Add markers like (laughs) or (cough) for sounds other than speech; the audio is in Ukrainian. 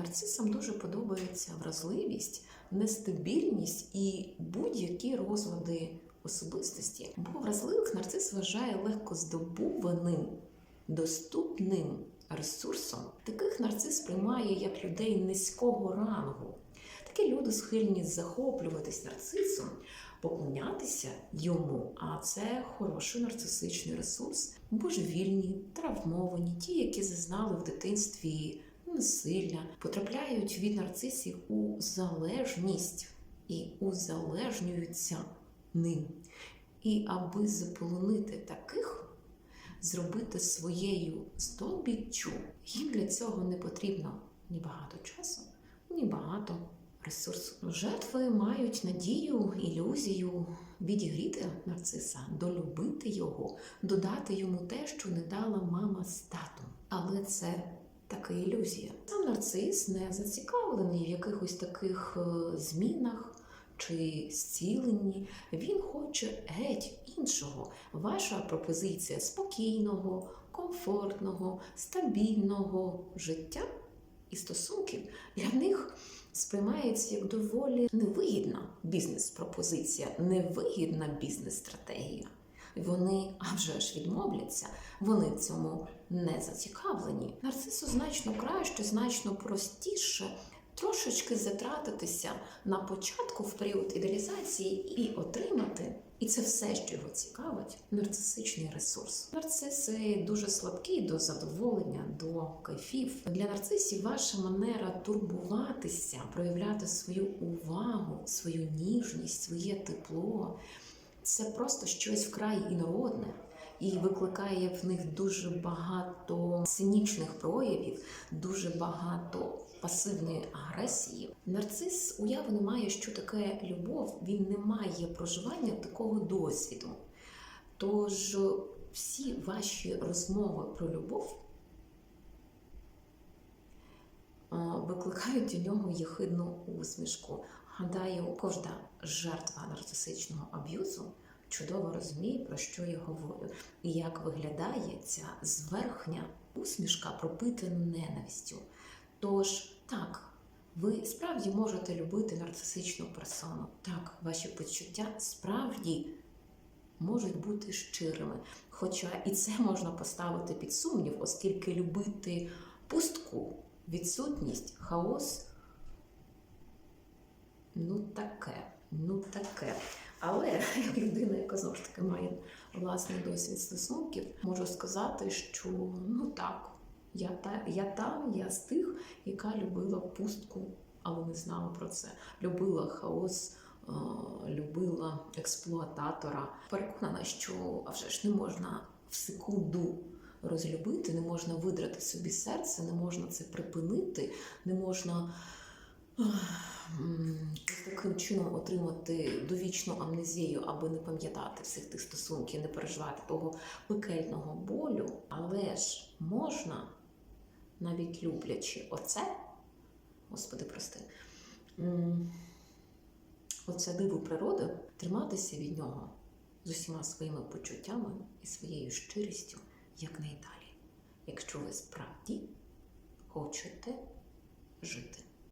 Нарцисам дуже подобається вразливість, нестабільність і будь-які розлади особистості. Бо вразливих нарцис вважає легко здобуваним, доступним ресурсом. Таких нарцис сприймає як людей низького рангу. Такі люди схильні захоплюватись нарцисом, поклонятися йому, а це хороший нарцисичний ресурс. Божевільні, травмовані, ті, які зазнали в дитинстві насилля, потрапляють від нарцисів у залежність і узалежнюються ним. І аби заполонити таких, зробити своєю здобіччю, їм для цього не потрібно ні багато часу, ні багато ресурсу. Жертви мають надію, ілюзію відігріти нарциса, долюбити його, додати йому те, що не дала мама з татом. Але це така ілюзія. Сам нарцис не зацікавлений в якихось таких е, змінах чи зціленні. Він хоче геть іншого. Ваша пропозиція спокійного, комфортного, стабільного життя і стосунків для них сприймається як доволі невигідна бізнес-пропозиція, невигідна бізнес-стратегія. Вони а вже ж відмовляться, вони в цьому не зацікавлені. Нарцису значно краще, значно простіше трошечки затратитися на початку в період ідеалізації і отримати. І це все, що його цікавить, нарцисичний ресурс. Нарциси дуже слабкі до задоволення, до кайфів. Для нарцисів ваша манера турбуватися, проявляти свою увагу, свою ніжність, своє тепло це просто щось вкрай інородне. І викликає в них дуже багато цинічних проявів, дуже багато пасивної агресії. Нарцис уяви не має, що таке любов, він не має проживання такого досвіду. Тож всі ваші розмови про любов викликають у нього єхидну усмішку. Гадаю, кожна жертва нарцисичного аб'юзу чудово розуміє, про що я говорю, і як виглядає ця зверхня усмішка, пропитана ненавистю. Тож, так, ви справді можете любити нарцисичну персону. Так, ваші почуття справді можуть бути щирими. Хоча і це можна поставити під сумнів, оскільки любити пустку, відсутність, хаос ну таке, ну таке. Але як (laughs) людина, яка знову ж таки має власний досвід стосунків, можу сказати, що ну так, я та я там, я з тих, яка любила пустку, але не знала про це. Любила хаос, любила експлуататора. Переконана, що а вже ж не можна в секунду. Розлюбити, не можна видрати собі серце, не можна це припинити, не можна таким чином отримати довічну амнезію, аби не пам'ятати всіх тих стосунків, не переживати того пекельного болю. Але ж можна, навіть люблячи оце, Господи, прости, оце диво природи, триматися від нього з усіма своїми почуттями і своєю щирістю якнайдалі, якщо ви справді хочете жити.